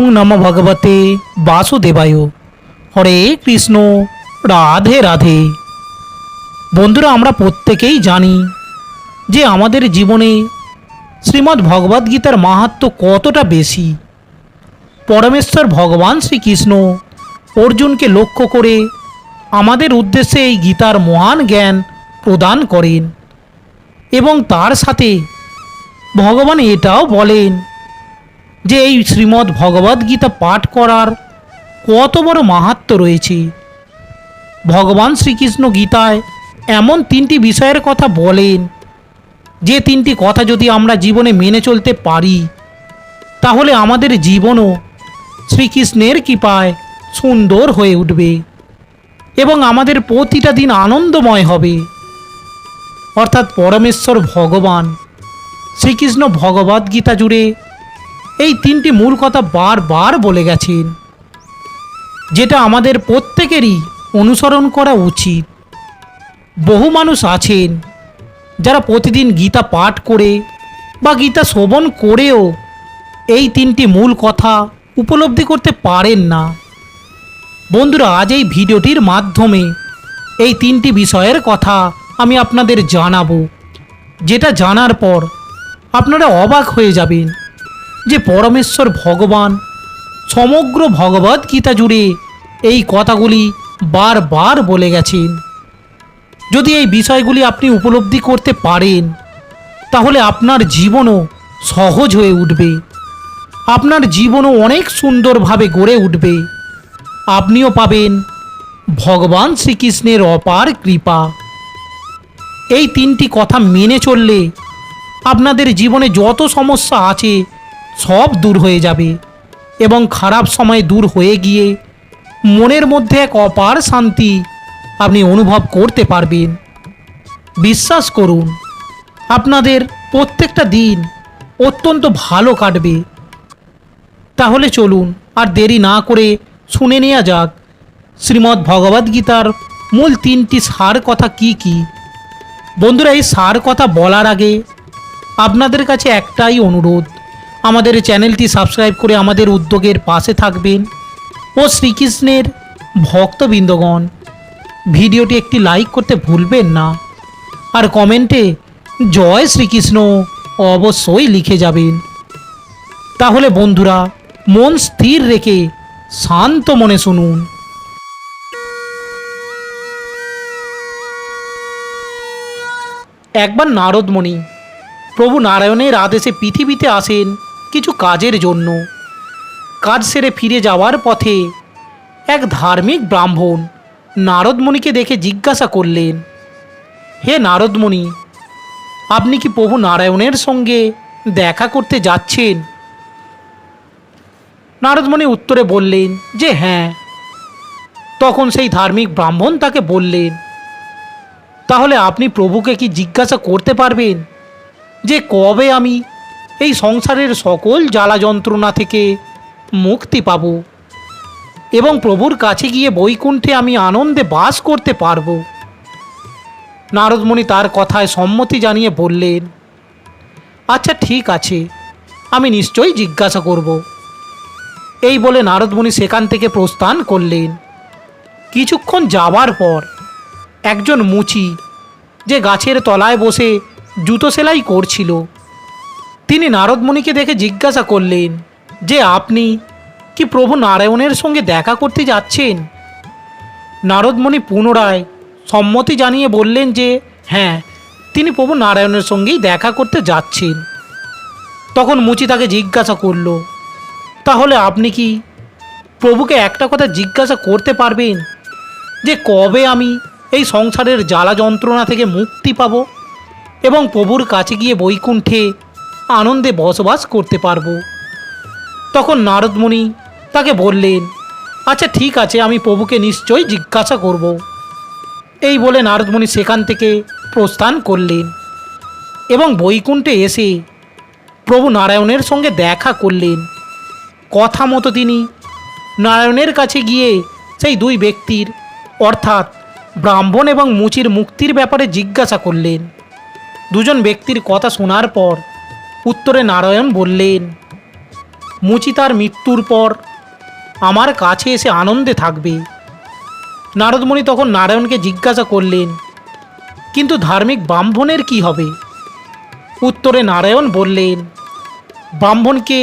ওং নম ভগবতে বাসুদেবায়। হরে কৃষ্ণ, রাধে রাধে। বন্ধুরা, আমরা প্রত্যেকেই জানি যে আমাদের জীবনে শ্রীমদ্ ভগবদ্গীতার মাহাত্ম্য কতটা বেশি। পরমেশ্বর ভগবান শ্রীকৃষ্ণ অর্জুনকে লক্ষ্য করে আমাদের উদ্দেশ্যে এই গীতার মহান জ্ঞান প্রদান করেন এবং তার সাথে ভগবান এটাও বলেন যে এই শ্রীমদ্ ভগবদ্গীতা পাঠ করার কত বড় মাহাত্ম্য রয়েছে। ভগবান শ্রীকৃষ্ণ গীতায় এমন তিনটি বিষয়ের কথা বলেন। যে তিনটি কথা যদি আমরা জীবনে মেনে চলতে পারি, তাহলে আমাদের জীবনও শ্রীকৃষ্ণের কৃপায় সুন্দর হয়ে উঠবে এবং আমাদের প্রতিটা দিন আনন্দময় হবে। অর্থাৎ পরমেশ্বর ভগবান শ্রীকৃষ্ণ ভগবদ্গীতা জুড়ে এই তিনটি মূল কথা বারবার বলে গেছেন, যেটা আমাদের প্রত্যেকেরই অনুসরণ করা উচিত। বহু মানুষ আছেন যারা প্রতিদিন গীতা পাঠ করে বা গীতা শ্রবণ করেও এই তিনটি মূল কথা উপলব্ধি করতে পারেন না। বন্ধুরা, আজ এই ভিডিওটির মাধ্যমে এই তিনটি বিষয়ের কথা আমি আপনাদের জানাব, যেটা জানার পর আপনারা অবাক হয়ে যাবেন। যে পরমেশ্বর ভগবান, সমগ্র ভগবদ গীতা জুড়ে এই কথাগুলি বারবার বলে গেছেন। যদি এই বিষয়গুলি আপনি উপলব্ধি করতে পারেন, তাহলে আপনার জীবনও সহজ হয়ে উঠবে। আপনার জীবনও অনেক সুন্দরভাবে গড়ে উঠবে। আপনিও পাবেন ভগবান শ্রীকৃষ্ণের অপার কৃপা। এই তিনটি কথা মেনে চললে আপনাদের জীবনে যত সমস্যা আছে সব দূর হয়ে যাবে এবং খারাপ সময় দূর হয়ে গিয়ে মনের মধ্যে এক অপার শান্তি আপনি অনুভব করতে পারবেন। বিশ্বাস করুন, আপনাদের প্রত্যেকটা দিন অত্যন্ত ভালো কাটবে। তাহলে চলুন আর দেরি না করে শুনে নেওয়া যাক, শ্রীমদ্ ভগবদ্গীতার মূল তিনটি সার কথা কি কি? বন্ধুরা, এই সার কথা বলার আগে আপনাদের কাছে একটাই অনুরোধ আমাদের চ্যানেলটি সাবস্ক্রাইব করে আমাদের উদ্যোগের পাশে থাকবেন। ও শ্রীকৃষ্ণের ভক্তবৃন্দগণ, ভিডিওটি একটি লাইক করতে ভুলবেন না আর কমেন্টে জয় শ্রীকৃষ্ণ অবশ্যই লিখে যাবেন। তাহলে বন্ধুরা, মন স্থির রেখে শান্ত মনে শুনুন। একবার নারদমণি প্রভু নারায়ণের আদেশে পৃথিবীতে আসেন কিছু কাজের জন্য। কাজ সেরে ফিরে যাওয়ার পথে এক ধার্মিক ব্রাহ্মণ নারদমণিকে দেখে জিজ্ঞাসা করলেন, হে নারদমণি, আপনি কি প্রভু নারায়ণের সঙ্গে দেখা করতে যাচ্ছেন? নারদমণি উত্তরে বললেন, যে হ্যাঁ। তখন সেই ধার্মিক ব্রাহ্মণ তাকে বললেন, তাহলে আপনি প্রভুকে কি জিজ্ঞাসা করতে পারবেন যে কবে আমি এই সংসারের সকল জ্বালা যন্ত্রণা থেকে মুক্তি পাব এবং প্রভুর কাছে গিয়ে বৈকুণ্ঠে আমি আনন্দে বাস করতে পারব। নারদমণি তার কথায় সম্মতি জানিয়ে বললেন আচ্ছা ঠিক আছে, আমি নিশ্চয়ই জিজ্ঞাসা করব। এই বলে নারদমণি সেখান থেকে প্রস্থান করলেন। কিছুক্ষণ যাবার পর একজন মুচি যে গাছের তলায় বসে জুতো সেলাই করছিল তিনি নারদমণিকে দেখে জিজ্ঞাসা করলেন, যে আপনি কি প্রভু নারায়ণের সঙ্গে দেখা করতে যাচ্ছেন? নারদমণি পুনরায় সম্মতি জানিয়ে বললেন যে হ্যাঁ তিনি প্রভু নারায়ণের সঙ্গেই দেখা করতে যাচ্ছেন। তখন মুচি তাকে জিজ্ঞাসা করল, তাহলে আপনি কি প্রভুকে একটা কথা জিজ্ঞাসা করতে পারবেন? যে কবে আমি এই সংসারের জ্বালা যন্ত্রণা থেকে মুক্তি পাব এবং প্রভুর কাছে গিয়ে বৈকুণ্ঠে আনন্দে বসবাস করতে পারব। তখন নারদমণি তাকে বললেন আচ্ছা ঠিক আছে, আমি প্রভুকে নিশ্চয়ই জিজ্ঞাসা করব। এই বলে নারদমণি সেখান থেকে প্রস্থান করলেন এবং বৈকুণ্ঠে এসে প্রভু নারায়ণের সঙ্গে দেখা করলেন। কথা মতো তিনি নারায়ণের কাছে গিয়ে সেই দুই ব্যক্তির, অর্থাৎ ব্রাহ্মণ এবং মুচির মুক্তির ব্যাপারে জিজ্ঞাসা করলেন। দুজন ব্যক্তির কথা শোনার পর উত্তরে নারায়ণ বললেন, মুচি তার মৃত্যুর পর আমার কাছে এসে আনন্দে থাকবে। নারদমণি তখন নারায়ণকে জিজ্ঞাসা করলেন, কিন্তু ধার্মিক ব্রাহ্মণের কি হবে? উত্তরে নারায়ণ বললেন, ব্রাহ্মণকে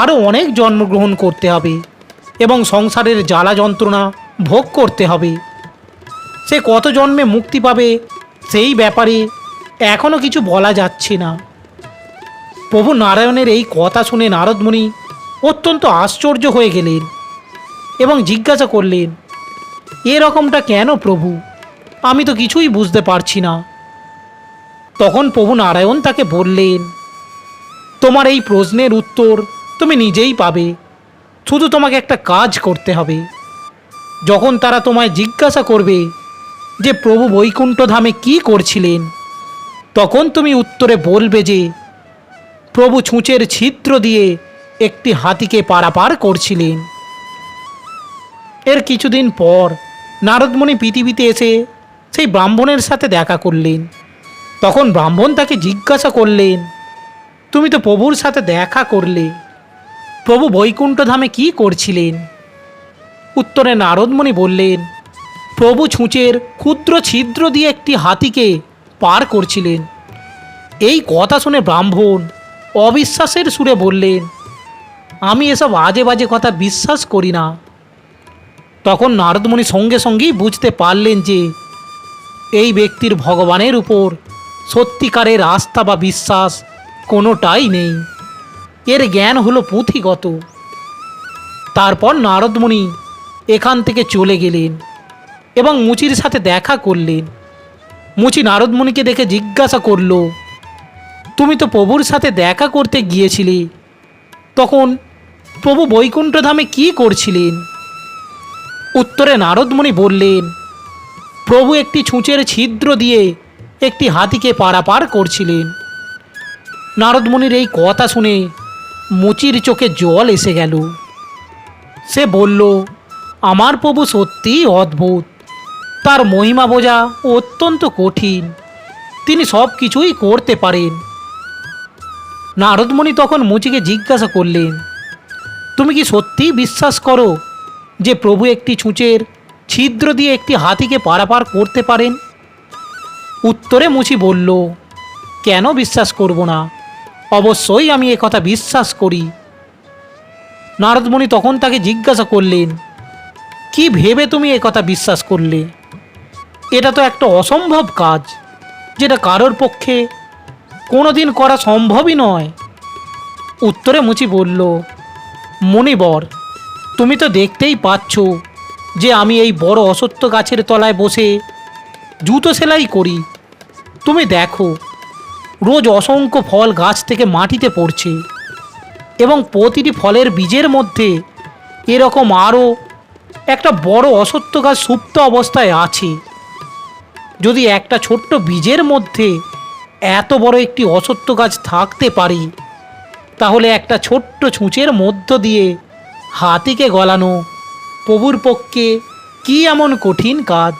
আরও অনেক জন্মগ্রহণ করতে হবে এবং সংসারের জ্বালা যন্ত্রণা ভোগ করতে হবে। সে কত জন্মে মুক্তি পাবে সেই ব্যাপারে এখনও কিছু বলা যাচ্ছে না। প্রভু নারায়ণের এই কথা শুনে নারদমণি অত্যন্ত আশ্চর্য হয়ে গেলেন এবং জিজ্ঞাসা করলেন এরকমটা কেন প্রভু? আমি তো কিছুই বুঝতে পারছি না। তখন প্রভু নারায়ণ তাকে বললেন, তোমার এই প্রশ্নের উত্তর তুমি নিজেই পাবে। শুধু তোমাকে একটা কাজ করতে হবে। যখন তারা তোমায় জিজ্ঞাসা করবে যে প্রভু বৈকুণ্ঠ ধামে কী করছিলেন, তখন তুমি উত্তরে বলবে যে প্রভু ছুঁচের ছিদ্র দিয়ে একটি হাতিকে পারাপার করছিলেন। এর কিছুদিন পর নারদমণি পৃথিবীতে এসে সেই ব্রাহ্মণের সাথে দেখা করলেন। তখন ব্রাহ্মণ তাকে জিজ্ঞাসা করলেন, তুমি তো প্রভুর সাথে দেখা করলে, প্রভু বৈকুণ্ঠ ধামে কী করছিলেন? উত্তরে নারদমণি বললেন, প্রভু ছুঁচের ক্ষুদ্র ছিদ্র দিয়ে একটি হাতিকে পার করছিলেন। এই কথা শুনে ব্রাহ্মণ অবিশ্বাসের সুরে বললেন, আমি এসব আজে বাজে কথা বিশ্বাস করি না। তখন নারদমণি সঙ্গে সঙ্গেই বুঝতে পারলেন যে, এই ব্যক্তির ভগবানের উপর সত্যিকারের আস্থা বা বিশ্বাস কোনোটাই নেই। এর জ্ঞান হলো পুঁথিগত। তারপর নারদমণি এখান থেকে চলে গেলেন এবং মুচির সাথে দেখা করলেন। মুচি নারদমণিকে দেখে জিজ্ঞাসা করল তুমি তো প্রভুর সাথে দেখা করতে গিয়েছিলে। তখন প্রভু বৈকুণ্ঠ ধামে কী করছিলেন? উত্তরে নারদমণি বললেন, প্রভু একটি ছুঁচের ছিদ্র দিয়ে একটি হাতিকে পারাপার করছিলেন। নারদমণির এই কথা শুনে মুচির চোখে জল এসে গেল। সে বলল, আমার প্রভু সত্যিই অদ্ভুত। তার মহিমা বোঝা অত্যন্ত কঠিন। তিনি সব কিছুই করতে পারেন। নারদমণি তখন মুচিকে জিজ্ঞাসা করলেন, তুমি কি সত্যিই বিশ্বাস করো যে প্রভু একটি ছুঁচের ছিদ্র দিয়ে একটি হাতিকে পারাপার করতে পারেন? উত্তরে মুচি বলল, কেন বিশ্বাস করব না? অবশ্যই আমি কথা বিশ্বাস করি। নারদমণি তখন তাকে জিজ্ঞাসা করলেন, কি ভেবে তুমি কথা বিশ্বাস করলে? এটা তো একটা অসম্ভব কাজ, যেটা কারোর পক্ষে কোনোদিন করা সম্ভবই নয়। উত্তরে মুচি বলল, মণিবর, তুমি তো দেখতেই পাচ্ছ যে আমি এই বড় অসত্য গাছের তলায় বসে জুতো সেলাই করি। তুমি দেখো, রোজ অসংখ্য ফল গাছ থেকে মাটিতে পড়ছে এবং প্রতিটি ফলের বীজের মধ্যে এরকম আরও একটা বড় অসত্য গাছ সুপ্ত অবস্থায় আছে। যদি একটা ছোট্ট বীজের মধ্যে এত বড় একটি অসত্য গাছ থাকতে পারি। তাহলে একটা ছোট্ট ছুঁচের মধ্য দিয়ে হাতিকে গলানো প্রভুর পক্ষে কি এমন কঠিন কাজ?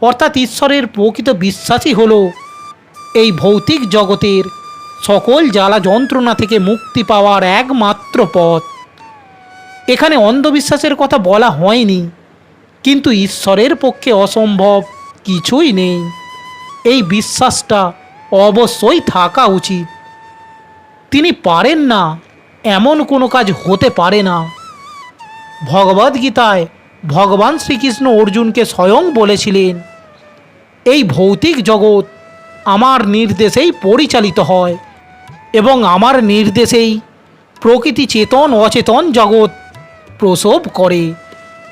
অর্থাৎ ঈশ্বরের প্রকৃত বিশ্বাসই হল এই ভৌতিক জগতের সকল জ্বালা যন্ত্রণা থেকে মুক্তি পাওয়ার একমাত্র পথ। এখানে অন্ধবিশ্বাসের কথা বলা হয়নি, কিন্তু ঈশ্বরের পক্ষে অসম্ভব কিছুই নেই। এই বিশ্বাসটা অবশ্যই থাকা উচিত। তিনি পারেন না, এমন কোনো কাজ হতে পারে না। ভগবদ্গীতায় ভগবান শ্রীকৃষ্ণ অর্জুনকে স্বয়ং বলেছিলেন, এই ভৌতিক জগৎ আমার নির্দেশেই পরিচালিত হয় এবং আমার নির্দেশেই প্রকৃতি চেতন অচেতন জগৎ প্রসব করে।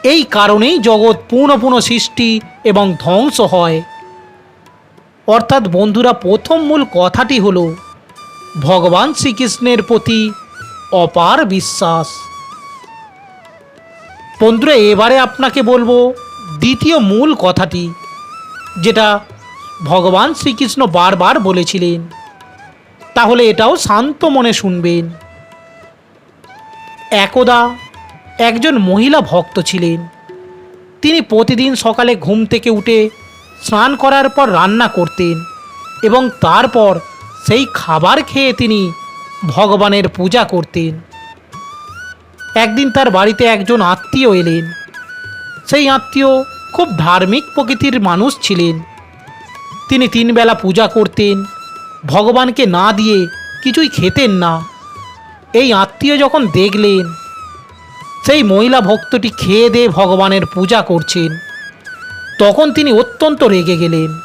এই কারণেই জগৎ পুনঃ পুনঃ সৃষ্টি এবং ধ্বংস হয়। অর্থাৎ বন্ধুরা, প্রথম মূল কথাটি হলো, ভগবান শ্রীকৃষ্ণের প্রতি অপার বিশ্বাস। বন্ধুরা, এবারে আপনাকে বলব দ্বিতীয় মূল কথাটি, যেটা ভগবান শ্রীকৃষ্ণ বারবার বলেছিলেন। তাহলে এটাও শান্ত মনে শুনবেন। একদা একজন মহিলা ভক্ত ছিলেন। তিনি প্রতিদিন সকালে ঘুম থেকে উঠে স্নান করার পর রান্না করতেন এবং তারপর সেই খাবার খেয়ে তিনি ভগবানের পূজা করতেন। একদিন তার বাড়িতে একজন আত্মীয় এলেন। সেই আত্মীয় খুব ধার্মিক প্রকৃতির মানুষ ছিলেন। তিনি তিনবেলা পূজা করতেন, ভগবানকে না দিয়ে কিছুই খেতেন না। এই আত্মীয় যখন দেখলেন, সেই মহিলা ভক্তটি খেয়ে দিয়ে ভগবানের পূজা করছেন। তখন তিনি অত্যন্ত রেগে গেলেন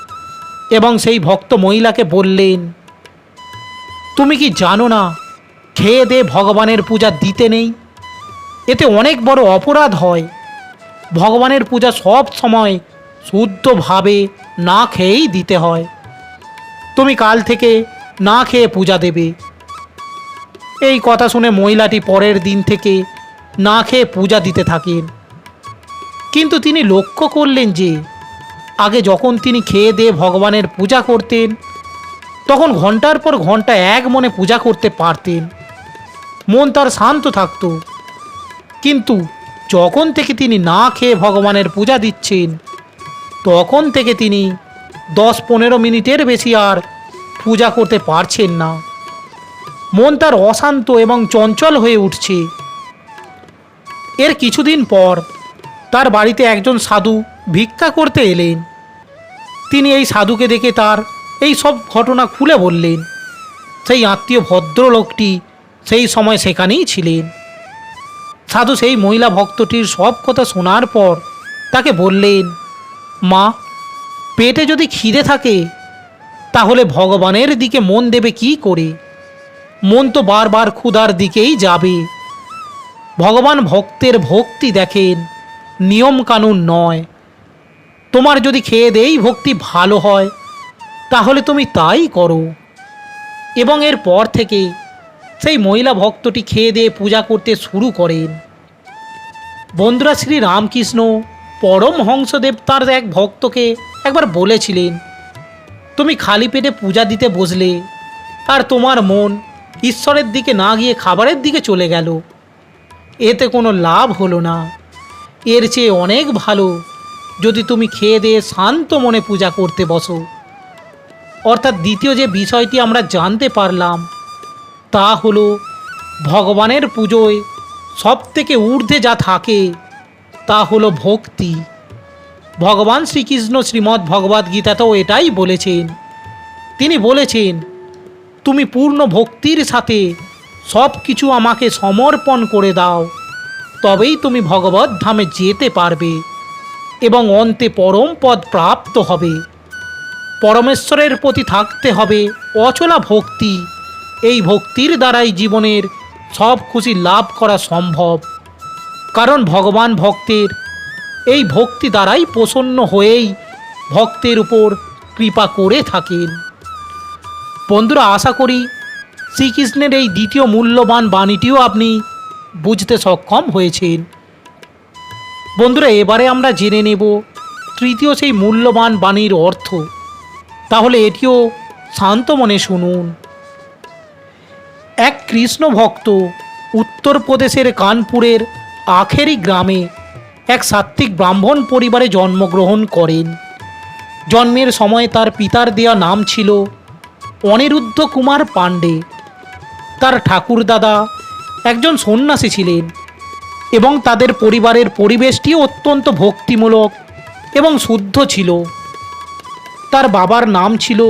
এবং সেই ভক্ত মহিলাকে বললেন, তুমি কি জানো না, খেয়ে দে ভগবানের পূজা দিতে নেই। এতে অনেক বড় অপরাধ হয়। ভগবানের পূজা সব সময় শুদ্ধভাবে না খেয়েই দিতে হয়। তুমি কাল থেকে না খেয়ে পূজা দেবে। এই কথা শুনে মহিলাটি পরের দিন থেকে না খেয়ে পূজা দিতে থাকেন। কিন্তু তিনি লক্ষ্য করলেন যে, আগে যখন তিনি খেয়ে দিয়ে ভগবানের পূজা করতেন, তখন ঘণ্টার পর ঘণ্টা এক মনে পূজা করতে পারতেন। মন তার শান্ত থাকত। কিন্তু যখন থেকে তিনি না খেয়ে ভগবানের পূজা দিচ্ছেন, তখন থেকে তিনি দশ পনেরো মিনিটের বেশি আর পূজা করতে পারছেন না। মন তার অশান্ত এবং চঞ্চল হয়ে উঠছে। এর কিছুদিন পর তার বাড়িতে একজন সাধু ভিক্ষা করতে এলেন। তিনি এই সাধুকে দেখে তার এই সব ঘটনা খুলে বললেন। সেই আত্মীয় ভদ্রলোকটি সেই সময় সেখানেই ছিলেন। সাধু সেই মহিলা ভক্তটির সব কথা শোনার পর তাকে বললেন, মা, পেটে যদি খিদে থাকে, তাহলে ভগবানের দিকে মন দেবে কি করে? মন তো বারবার ক্ষুধার দিকেই যাবে। ভগবান ভক্তের ভক্তি দেখেন। নিয়ম কানুন নয়। তোমার যদি খেয়ে দেই ভক্তি ভালো হয়, তাহলে তুমি তাই করো। এবং এর পর থেকে সেই মহিলা ভক্তটি খেয়ে দিয়ে পূজা করতে শুরু করেন। বন্ধুরা শ্রী রামকৃষ্ণ পরম হংসদেব তার এক ভক্তকে একবার বলেছিলেন, তুমি খালি পেটে পূজা দিতে বসলে আর তোমার মন ঈশ্বরের দিকে না গিয়ে খাবারের দিকে চলে গেল। এতে কোনো লাভ হলো না। এর চেয়ে অনেক ভালো। যদি তুমি খেয়ে দিয়ে শান্ত মনে পূজা করতে বসো। অর্থাৎ দ্বিতীয় যে বিষয়টি আমরা জানতে পারলাম, তা হলো ভগবানের পুজোয় সব থেকে ঊর্ধ্বে যা থাকে, তা হলো ভক্তি। ভগবান শ্রীকৃষ্ণ শ্রীমদ্ ভগবদ্ গীতাতেও এটাই বলেছেন। তিনি বলেছেন, তুমি পূর্ণ ভক্তির সাথে সব কিছু আমাকে সমর্পণ করে দাও। তবেই তুমি ভগবত ধামে যেতে পারবে এবং অন্তে পরম পদ প্রাপ্ত হবে। পরমেশ্বরের প্রতি থাকতে হবে অচলা ভক্তি। এই ভক্তির দ্বারাই জীবনের সব খুশি লাভ করা সম্ভব। কারণ ভগবান ভক্তের এই ভক্তি দ্বারাই প্রসন্ন হয়েই ভক্তের উপর কৃপা করে থাকেন। বন্ধুরা, আশা করি শ্রীকৃষ্ণের এই দ্বিতীয় মূল্যবান বাণীটিও আপনি বুঝতে সক্ষম হয়েছেন। বন্ধুরা, এবারে আমরা জেনে নেব তৃতীয় সেই মূল্যবান বাণীর অর্থ। তাহলে এটিও শান্ত মনে শুনুন। এক কৃষ্ণ ভক্ত উত্তরপ্রদেশের কানপুরের আখেরি গ্রামে এক সাত্ত্বিক ব্রাহ্মণ পরিবারে জন্মগ্রহণ করেন। জন্মের সময় তার পিতার দেওয়া নাম ছিল অনিরুদ্ধ কুমার পাণ্ডে। তার ঠাকুরদাদা একজন সন্ন্যাসী ছিলেন এবং তাদের পরিবারের পরিবেশটিও অত্যন্ত ভক্তিমূলক এবং শুদ্ধ ছিল। তার বাবার নাম ছিল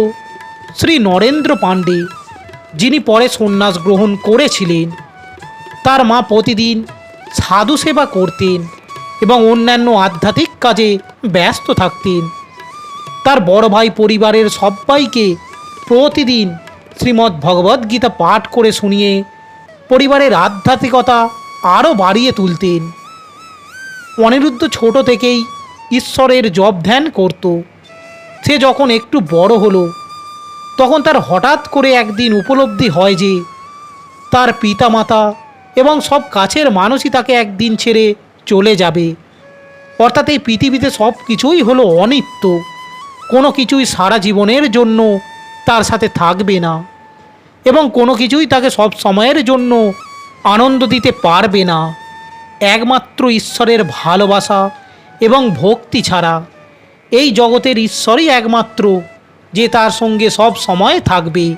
শ্রী নরেন্দ্র পাণ্ডে, যিনি পরে সন্ন্যাস গ্রহণ করেছিলেন। তার মা প্রতিদিন সাধু সেবা করতেন এবং অন্যান্য আধ্যাত্মিক কাজে ব্যস্ত থাকতেন। তার বড় ভাই পরিবারের সবাইকে প্রতিদিন শ্রীমদ্ ভগবদ্গীতা পাঠ করে শুনিয়ে পরিবারের আধ্যাত্মিকতা আরও বাড়িয়ে তুলতেন। অনিরুদ্ধ ছোট থেকেই ঈশ্বরের জপ ধ্যান করত। সে যখন একটু বড় হলো, তখন তার হঠাৎ করে একদিন উপলব্ধি হয় যে, তার পিতামাতা এবং সব কাছের মানুষই তাকে একদিন ছেড়ে চলে যাবে। অর্থাৎ এই পৃথিবীতে সব কিছুই হলো অনিত্য। কোনো কিছুই সারা জীবনের জন্য তার সাথে থাকবে না। এবং কোনো কিছুই তাকে সব সময়ের জন্য আনন্দ দিতে পারবে না। একমাত্র ঈশ্বরের ভালোবাসা এবং ভক্তি ছাড়া। এই জগতের ঈশ্বরই একমাত্র যে তার সঙ্গে সব সময় থাকবে।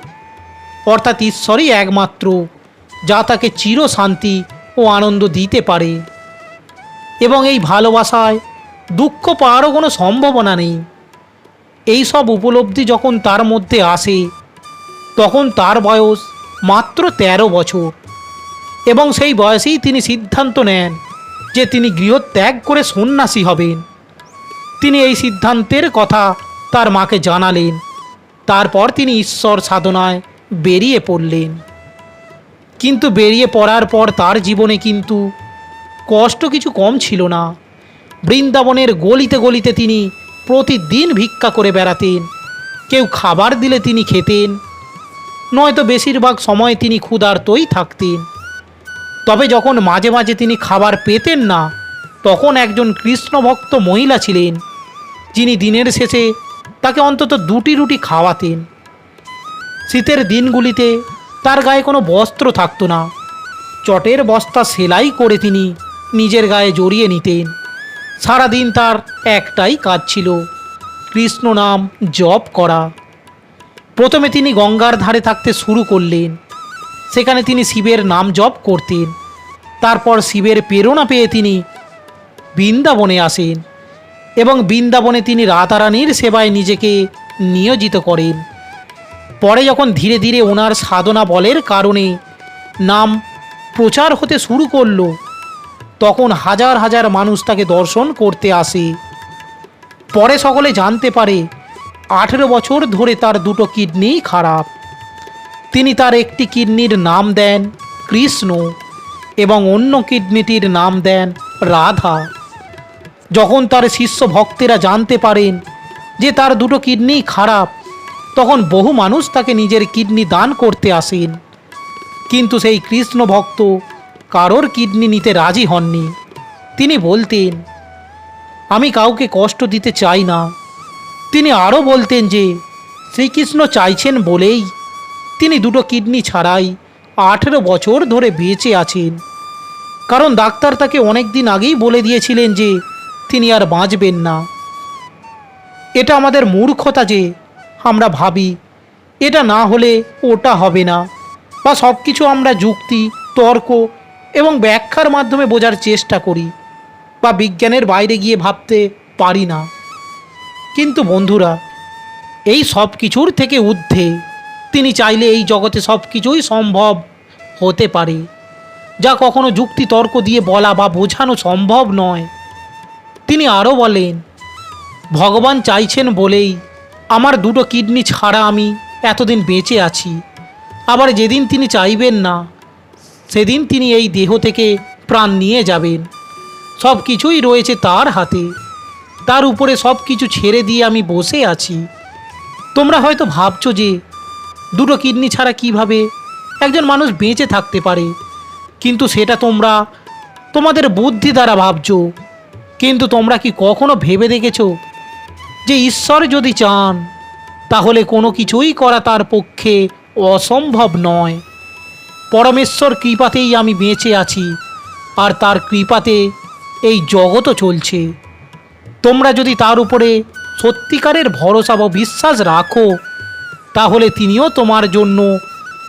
অর্থাৎ ঈশ্বরই একমাত্র যা তাকে চির শান্তি ও আনন্দ দিতে পারে। এবং এই ভালোবাসায় দুঃখ পাওয়ারও কোনো সম্ভাবনা নেই। এই সব উপলব্ধি যখন তার মধ্যে আসে তখন তার বয়স মাত্র ১৩ বছর। এবং সেই বয়সেই তিনি সিদ্ধান্ত নেন যে তিনি গৃহত্যাগ করে সন্ন্যাসী হবেন। তিনি এই সিদ্ধান্তের কথা তার মাকে জানালেন। তারপর তিনি ঈশ্বর সাধনায় বেরিয়ে পড়লেন। কিন্তু বেরিয়ে পড়ার পর তার জীবনে কিন্তু কষ্ট কিছু কম ছিল না। বৃন্দাবনের গলিতে গলিতে তিনি প্রতিদিন ভিক্ষা করে বেড়াতেন। কেউ খাবার দিলে তিনি খেতেন। নয়তো বেশিরভাগ সময় তিনি ক্ষুধার্তই থাকতেন। তবে যখন মাঝে মাঝে তিনি খাবার পেতেন না, তখন একজন কৃষ্ণভক্ত মহিলা ছিলেন, যিনি দিনের শেষে তাকে অন্তত দুটি রুটি খাওয়াতেন। শীতের দিনগুলিতে তার গায়ে কোনো বস্ত্র থাকতো না। চটের বস্তা সেলাই করে তিনি নিজের গায়ে জড়িয়ে নিতেন। সারাদিন তার একটাই কাজ ছিল, কৃষ্ণ নাম জপ করা। প্রথমে তিনি গঙ্গার ধারে থাকতে শুরু করলেন। সেখানে তিনি শিবের নাম জপ করতেন। তারপর শিবের প্রেরণা পেয়ে তিনি বৃন্দাবনে আসেন এবং বৃন্দাবনে তিনি রাতারানীর সেবায় নিজেকে নিয়োজিত করেন। পরে যখন ধীরে ধীরে ওনার সাধনা বলের কারণে নাম প্রচার হতে শুরু করল, তখন হাজার হাজার মানুষ তাকে দর্শন করতে আসে। পরে সকলে জানতে পারে আঠেরো বছর ধরে তার দুটো কিডনিই খারাপ। তিনি তার একটি কিডনির নাম দেন কৃষ্ণ এবং অন্য কিডনিটির নাম দেন রাধা। যখন তার শিষ্য ভক্তেরা জানতে পারেন যে তার দুটো কিডনি খারাপ, তখন বহু মানুষ তাকে নিজের কিডনি দান করতে আসেন। কিন্তু সেই কৃষ্ণ ভক্ত কারোর কিডনি নিতে রাজি হননি। তিনি বলতেন, আমি কাউকে কষ্ট দিতে চাই না। তিনি আরও বলতেন যে, শ্রীকৃষ্ণ চাইছেন বলেই তিনি দুটো কিডনি ছাড়াই আঠেরো বছর ধরে বেঁচে আছেন। কারণ ডাক্তার তাকে অনেক দিন আগেই বলে দিয়েছিলেন যে, তিনি আর বাঁচবেন না। এটা আমাদের মূর্খতা যে, আমরা ভাবি। এটা না হলে ওটা হবে না। বা সব কিছু আমরা যুক্তি, তর্ক এবং ব্যাখ্যার মাধ্যমে বোঝার চেষ্টা করি বা বিজ্ঞানের বাইরে গিয়ে ভাবতে পারি না। কিন্তু বন্ধুরা, এই সব কিছুর থেকে ঊর্ধ্বে তিনি চাইলে এই জগতে সব কিছুই সম্ভব হতে পারে, যা কখনো যুক্তি তর্ক দিয়ে বলা বা বোঝানো সম্ভব নয়। তিনি আরও বলেন, ভগবান চাইছেন বলেই আমার দুটো কিডনি ছাড়া আমি এতদিন বেঁচে আছি। আবার যেদিন তিনি চাইবেন না, সেদিন তিনি এই দেহ থেকে প্রাণ নিয়ে যাবেন। সব কিছুই রয়েছে তার হাতে। তার উপরে সব কিছু ছেড়ে দিয়ে আমি বসে আছি। তোমরা হয়তো ভাবছ যে, দুটো কিডনি ছাড়া কীভাবে একজন মানুষ বেঁচে থাকতে পারে? কিন্তু সেটা তোমরা তোমাদের বুদ্ধি দ্বারা ভাবছ। কিন্তু তোমরা কি কখনো ভেবে দেখেছ যে ঈশ্বর যদি চান, তাহলে কোনো কিছুই করা তার পক্ষে অসম্ভব নয়। পরমেশ্বর কৃপাতেই আমি বেঁচে আছি, আর তার কৃপাতে এই জগতও চলছে। তোমরা যদি তার উপরে সত্যিকারের ভরসা বা বিশ্বাস রাখো, তাহলে তিনিও তোমার জন্য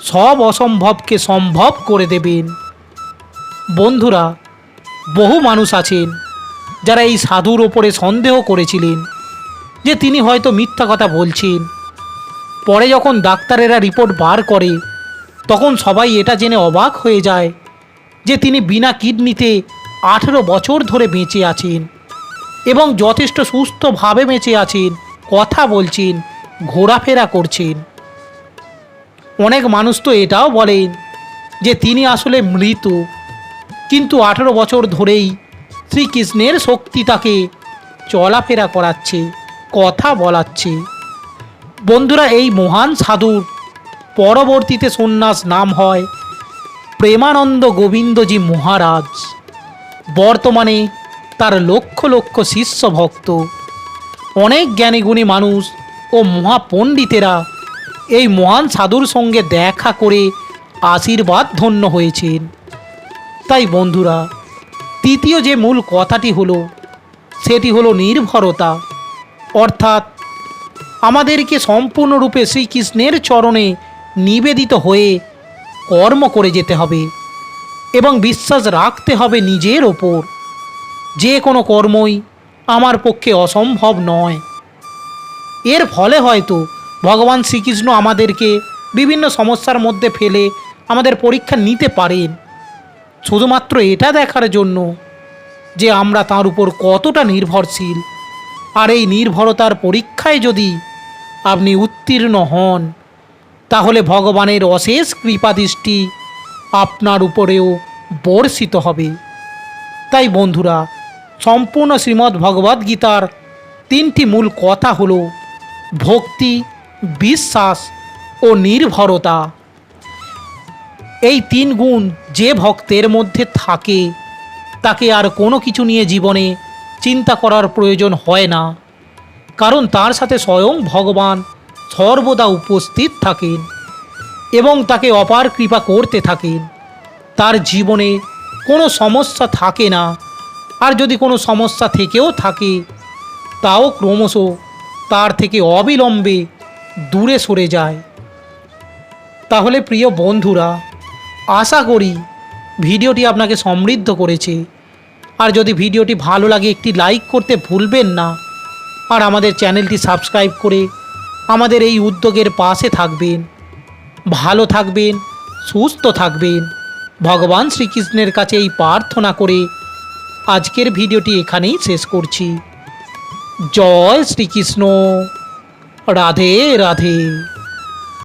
সব অসম্ভবকে সম্ভব করে দেবেন। বন্ধুরা, বহু মানুষ আছেন যারা এই সাধুর ওপরে সন্দেহ করেছিলেন যে তিনি হয়তো মিথ্যা কথা বলছেন। পরে যখন ডাক্তারেরা রিপোর্ট বার করে, তখন সবাই এটা জেনে অবাক হয়ে যায় যে তিনি বিনা কিডনিতে আঠেরো বছর ধরে বেঁচে আছেন। এবং যথেষ্ট সুস্থভাবে বেঁচে আছেন, কথা বলছেন, ঘোরাফেরা করছেন। অনেক মানুষ তো এটাও বলেন যে তিনি আসলে মৃত। কিন্তু আঠেরো বছর ধরেই শ্রীকৃষ্ণের শক্তি তাকে চলাফেরা করাচ্ছে, কথা বলাচ্ছে। বন্ধুরা, এই মহান সাধুর পরবর্তীতে সন্ন্যাস নাম হয় প্রেমানন্দ গোবিন্দজি মহারাজ। বর্তমানে তার লক্ষ লক্ষ শিষ্য ভক্ত। অনেক জ্ঞানীগুণী মানুষ ও মহাপণ্ডিতেরা এই মহান সাধুর সঙ্গে দেখা করে আশীর্বাদ ধন্য হয়েছেন। তাই বন্ধুরা, তৃতীয় যে মূল কথাটি হলো, সেটি হলো নির্ভরতা। অর্থাৎ আমাদেরকে সম্পূর্ণরূপে শ্রীকৃষ্ণের চরণে নিবেদিত হয়ে কর্ম করে যেতে হবে এবং বিশ্বাস রাখতে হবে নিজের ওপর। যে কোনো কর্মই আমার পক্ষে অসম্ভব নয়। এর ফলে হয়তো ভগবান শ্রীকৃষ্ণ আমাদেরকে বিভিন্ন সমস্যার মধ্যে ফেলে আমাদের পরীক্ষা নিতে পারেন। শুধুমাত্র এটা দেখার জন্য যে আমরা তার উপর কতটা নির্ভরশীল। আর এই নির্ভরতার পরীক্ষায় যদি আপনি উত্তীর্ণ হন, তাহলে ভগবানের অশেষ কৃপাদৃষ্টি আপনার উপরেও বর্ষিত হবে। তাই বন্ধুরা সম্পূর্ণ শ্রীমদ্ ভগবদ্ গীতার তিনটি মূল কথা হলো ভক্তি, বিশ্বাস ও নির্ভরতা। এই তিন গুণ যে ভক্তের মধ্যে থাকে, তাকে আর কোনো কিছু নিয়ে জীবনে চিন্তা করার প্রয়োজন হয় না। কারণ তার সাথে স্বয়ং ভগবান সর্বদা উপস্থিত থাকেন এবং তাকে অপার কৃপা করতে থাকেন। তার জীবনে কোনো সমস্যা থাকে না। আর যদি কোনো সমস্যা থেকেও থাকে, তাও ক্রমশ তার থেকে অবিলম্বে দূরে সরে যায়। তাহলে প্রিয় বন্ধুরা, আশা করি ভিডিওটি আপনাকে সমৃদ্ধ করেছে। আর যদি ভিডিওটি ভালো লাগে, একটি লাইক করতে ভুলবেন না। আর আমাদের চ্যানেলটি সাবস্ক্রাইব করে আমাদের এই উদ্যোগের পাশে থাকবেন। ভালো থাকবেন, সুস্থ থাকবেন। ভগবান শ্রীকৃষ্ণের কাছে এই প্রার্থনা করে আজকের ভিডিওটি এখানেই শেষ করছি। জয় শ্রীকৃষ্ণ। রাধে রাধে।